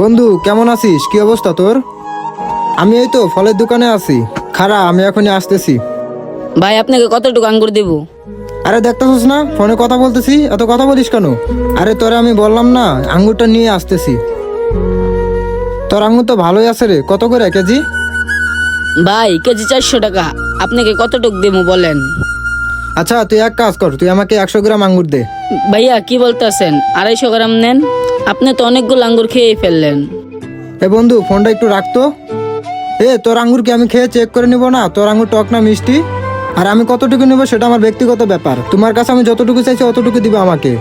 বন্ধু কেমন আছিস? কি অবস্থা তোর? আমি এই তো ফলের দোকানে আছি। খারা আমি এখনই আসতেছি। ভাই আপনাকে কতটুকু আঙ্গুর দেব? আরে দেখতেছিস না ফোনে কথা বলতেছি এত কথা বলিস কেন? আরে তোরে আমি বললাম না আঙ্গুরটা নিয়ে আসতেছি। তোর আঙ্গুর তো ভালোই আছে রে কত করে কেজি? ভাই কেজি চারশো টাকা। আপনাকে কতটুকু দেবো বলেন? আচ্ছা তুই এক কাজ কর তুই আমাকে একশো গ্রাম আঙ্গুর দে। ভাইয়া কি বলতেছেন? আড়াইশো গ্রাম নেন। আপনি তো অনেকগুলো আঙ্গুর খেয়েই ফেললেন। এ বন্ধু ফোনটা একটু রাখতো এ তোর আঙ্গুর কি আমি খেয়ে চেক করে নিব না? তোর আঙ্গুর টক না মিষ্টি? আর আমি কতটুকু নিব সেটা আমার ব্যক্তিগত ব্যাপার। তোমার কাছে আমি যতটুকু চাইছি অতটুকু দিবে আমাকে।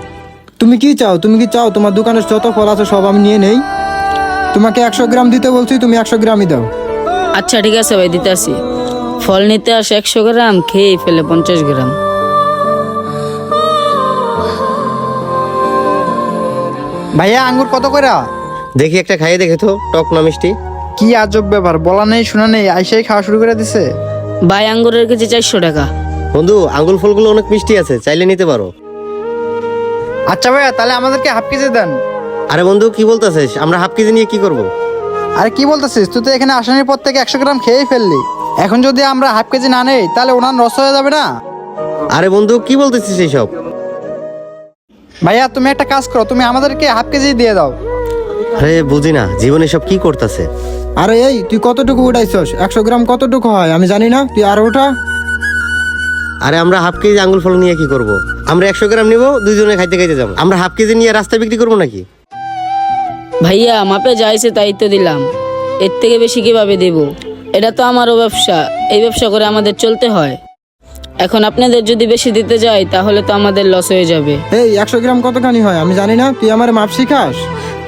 তুমি কি চাও? তুমি কি চাও? তোমার দোকানের যত ফল আছে সব আমি নিয়ে নেই। তোমাকে একশো গ্রাম দিতে বলছি তুমি একশো গ্রামই দাও। আচ্ছা ঠিক আছে ভাই দিতে আসি ফল নিতে আসে একশো গ্রাম খেয়েই ফেলে পঞ্চাশ গ্রাম। ভাইয়া আঙ্গুর কত করে? দেখি একটা খাইয়ে দেখে তো টক না মিষ্টি। কি আজব ব্যাপার বলা নেই শোনা নেই আইসাই খাওয়া শুরু করে দিছে। ভাই আঙ্গুরের কেজি চারশো টাকা। বন্ধু আঙ্গুল ফলগুলো অনেক মিষ্টি আছে চাইলে নিতে পারো। আচ্ছা ভাইয়া তাহলে আমাদেরকে হাফ কেজি দেন। আরে বন্ধু কি বলতেছিস? আমরা হাফ কেজি নিয়ে কি করব। আরে কি বলতেছিস? তুই তো এখানে আসানোর পর থেকে একশো গ্রাম খেয়েই ফেললি। এখন যদি আমরা হাফ কেজি না নেই তাহলে ওনার নষ্ট হয়ে যাবে না? আরে বন্ধু কি বলতেছিস এইসব? ভাইয়া তুমি একটা কাজ করো তুমি আমাদেরকে হাফ কেজি দিয়ে দাও। আরে বুঝি না জীবনে সব কি করতেছে? আরে এই তুই কতটুকু উঠাইছস? একশো গ্রাম কতটুকু হয়? আমি জানি না তুই আরও ওঠা আরে আমরা হাফ কেজি আঙ্গুল ফল নিয়ে কি করব। আমরা একশো গ্রাম নিবো দুইজনে খাইতে খাইতে যাব। আমরা হাফ কেজি নিয়ে রাস্তা বিক্রি করব নাকি? ভাইয়া মাপে যাইছে তাই তো দিলাম। এর থেকে বেশি কীভাবে দেব? এটা তো আমারও ব্যবসা এই ব্যবসা করে আমাদের চলতে হয়। এখন আপনাদের যদি বেশি দিতে যাই তাহলে তো আমাদের লস হয়ে যাবে। এই একশো গ্রাম কতখানি হয়? আমি জানি না তুই আমার মাপ শিখাস?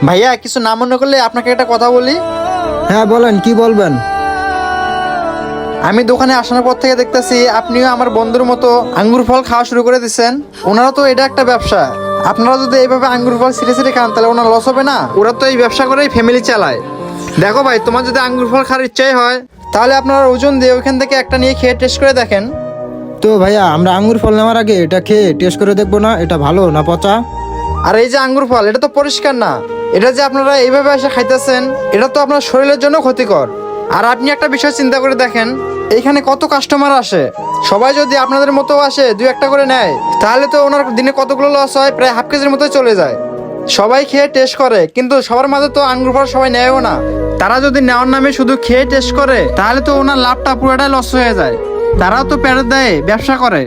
ভাইয়া কিছু না মনে করলে আপনাকে একটা কথা বলি। হ্যাঁ বলেন কি বলবেন? আমি দোকানে আসানোর পর থেকে দেখতেছি আপনিও আমার বন্ধুর মতো আঙ্গুর ফল খাওয়া শুরু করে দিচ্ছেন ওনারা তো এটা একটা ব্যবসা। আপনারা যদি এইভাবে আঙ্গুর ফল সিরে সিরে খান তাহলে ওনার লস হবে না। ওরা তো এই ব্যবসা করেই ফ্যামিলি চালায়। দেখো ভাই তোমার যদি আঙ্গুর ফল খাওয়ার ইচ্ছাই হয় তাহলে আপনারা ওজন দিয়ে ওইখান থেকে একটা নিয়ে খেয়ে টেস্ট করে দেখেন। তো ভাইয়া, আমরা আঙ্গুর ফল নেওয়ার আগে এটা খেয়ে টেস্ট করে দেখব না, এটা ভালো না পচা? আর এই যে আঙ্গুর ফল, এটা তো পরিষ্কার না। এটা যে আপনারা এইভাবে এসে খাইতেছেন, এটা তো আপনার শরীরের জন্য ক্ষতিকর। আর আপনি একটা বিষয় চিন্তা করে দেখেন, এইখানে কত কাস্টমার আসে? সবাই যদি আপনাদের মতো আসে, দুই একটা করে নেয়, তাহলে তো ওনার দিনে কতগুলো লস হয়, প্রায় হাফ কেজির মতো চলে যায়। সবাই খেয়ে টেস্ট করে, কিন্তু সবার মাঝে তো আঙ্গুর ফল সবাই নেয়ও না। তারা যদি নেওয়ার নামে শুধু খেয়ে টেস্ট করে, তাহলে তো ওনার লাভটা পুরোটাই লস হয়ে যায়। তারাও তো প্যারেট দেয়, ব্যবসা করে।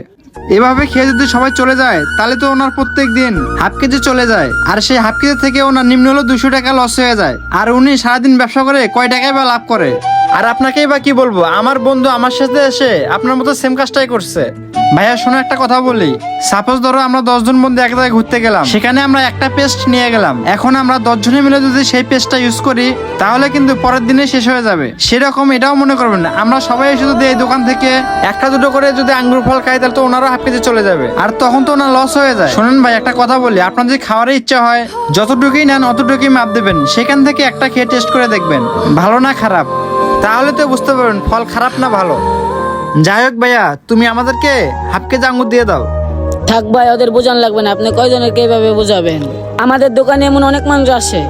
এভাবে খেয়ে যদি সবাই চলে যায়, তাহলে তো ওনার প্রত্যেক দিন হাফ কেজি চলে যায়। আর সেই হাফ কেজি থেকে ওনার নিম্ন হলো দুশো টাকা লস হয়ে যায়। আর উনি সারাদিন ব্যবসা করে কয় টাকায় বা লাভ করে? আর আপনাকেই বা কি বলব? আমার বন্ধু আমার সাথে এসে আপনার মতো সেম কাজটাই করছে। ভাইয়া, শোনো একটা কথা বলি। সাপোজ ধরো আমরা দশজন বন্ধু এক জায়গায় ঘুরতে গেলাম। সেখানে আমরা একটা পেস্ট নিয়ে গেলাম। এখন আমরা দশজনে মিলে যদি সেই পেস্টটা ইউজ করি, তাহলে কিন্তু পরের দিনে শেষ হয়ে যাবে। সেরকম এটাও মনে করবেন না। আমরা সবাই এসে যদি এই দোকান থেকে একটা দুটো করে যদি আঙ্গুর ফল খাই, তাহলে তো ওনারও হাফ কেজি চলে যাবে। আর তখন তো ওনার লস হয়ে যায়। শোনেন ভাই, একটা কথা বলি। আপনার যদি খাওয়ার ইচ্ছা হয়, যতটুকুই নেন অতটুকুই মাপ দেবেন। সেখান থেকে একটা খেয়ে টেস্ট করে দেখবেন। ভালো না খারাপ? তাহলে তো বুঝতে পারবেন ফল খারাপ না ভালো। যাই হোক ভাইয়া, তুমি আমাদেরকে হাফ কেজি দিয়ে দাও। থাক ভাই, ওদের বোঝান লাগবে না, আপনি কয়জনকে এইভাবে বোঝাবেন? আমাদের দোকানে এমন অনেক মানুষ আসে,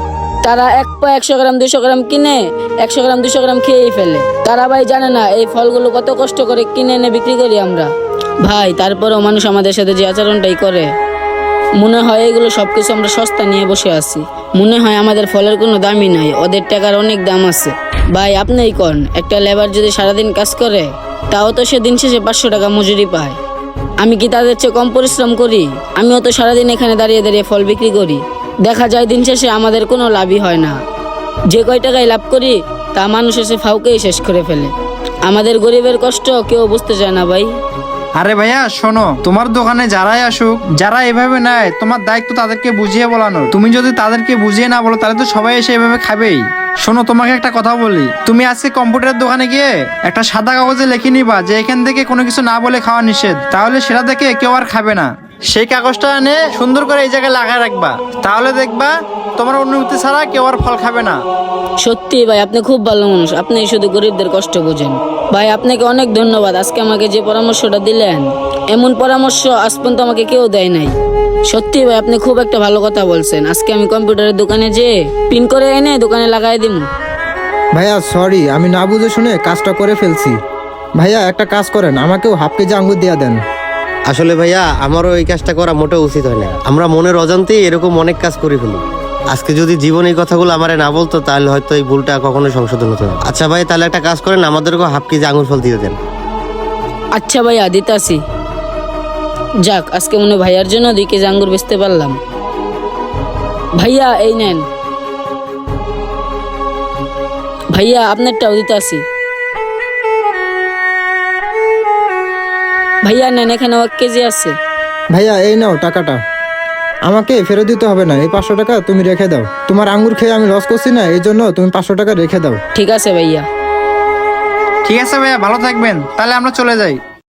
তারা এক পা একশো গ্রাম, দুশো গ্রাম কিনে, একশো গ্রাম, দুশো গ্রাম খেয়েই ফেলে। তারা ভাই জানে না, এই ফলগুলো কত কষ্ট করে কিনে এনে বিক্রি করি আমরা। ভাই, তারপরেও মানুষ আমাদের সাথে যে আচরণটাই করে। মনে হয় এগুলো সবকিছু আমরা সস্তা নিয়ে বসে আছি। মনে হয় আমাদের ফলের কোনো দামই নাই, ওদের টাকার অনেক দাম আছে। ভাই, আপনিই কন, একটা লেবার যদি সারাদিন কাজ করে, তাও তো সে দিন শেষে পাঁচশো টাকা মজুরি পায়। আমি কি তাদের চেয়ে কম পরিশ্রম করি? আমিও তো সারাদিন এখানে দাঁড়িয়ে দাঁড়িয়ে ফল বিক্রি করি। দেখা যায় দিন শেষে আমাদের কোনো লাভই হয় না। যে কয় টাকায় লাভ করি, তা মানুষ এসে ফাউকেই শেষ করে ফেলে। আমাদের গরিবের কষ্ট কেউ বুঝতে চায় না ভাই। আরে ভাইয়া, শোনো, তোমার দোকানে যারাই আসুক, যারা এভাবে নেয়, তোমার দায়িত্ব তাদেরকে বুঝিয়ে বলানো তুমি যদি তাদেরকে বুঝিয়ে না বলো, তাহলে তো সবাই এসে এভাবে খাবেই। শোনো, তোমাকে একটা কথা বলি। তুমি আজকে কম্পিউটারের দোকানে গিয়ে একটা সাদা কাগজে লিখে নিবা যে এখান থেকে কোনো কিছু না বলে খাওয়া নিষেধ। তাহলে সেটা দেখে কেউ আর খাবে না। সেই কাগজটা এনে সুন্দর করে এই জায়গায় লাগায় রাখবা। তাহলে দেখবা তোমার অনুমতি ছাড়া কেউ আর ফল খাবে না। সত্যি ভাই আপনি খুব ভালো মানুষ। আপনি শুধু গরিবদের কষ্ট বোঝেন। ভাই আপনাকে অনেক ধন্যবাদ। আজকে আমাকে যে পরামর্শটা দিলেন এমন পরামর্শ আজ পর্যন্ত আমাকে কেউ দেয় নাই। সত্যি ভাই আপনি খুব একটা ভালো কথা বলছেন। আজকে আমি কম্পিউটারের দোকানে যেয়ে পিন করে এনে দোকানে লাগাই দিব। ভাইয়া সরি আমি না বুঝে শুনে কাজটা করে ফেলছি। ভাইয়া একটা কাজ করেন। আমাকেও হাফ কেজি আঙ্গুর দিয়ে দেন। আসলে ভাইয়া, আমারও এই কাজটা করা মোটেও উচিত হয় না। আমরা মনের অজান্তেই এরকম অনেক কাজ করে ফেলি। আজকে যদি জীবন এই কথাগুলো আমারে না বলতো, তাহলে হয়তো এই ভুলটা কখনো সংশোধন হতো আচ্ছা ভাই তাহলে একটা কাজ করেন আমাদেরকে হাফ কেজি আঙুর ফল দিয়ে দেন। আচ্ছা ভাইয়া দিতাছি যাক, আজকে মনে ভাইয়ার জন্য দুই কেজি আঙ্গুর বেচতে পারলাম। ভাইয়া, এই নেন। ভাইয়া, আপনারটাও দিতাছি ভাইয়া নেন এখানে এক কেজি আছে। ভাইয়া এই নাও টাকাটা। আমাকে ফেরত দিতে হবে না এই পাঁচশো টাকা তুমি রেখে দাও। তোমার আঙ্গুর খেয়ে আমি লস করছি না এই জন্য তুমি পাঁচশো টাকা রেখে দাও। ঠিক আছে ভাইয়া। ঠিক আছে ভাইয়া ভালো থাকবেন। তাহলে আমরা চলে যাই।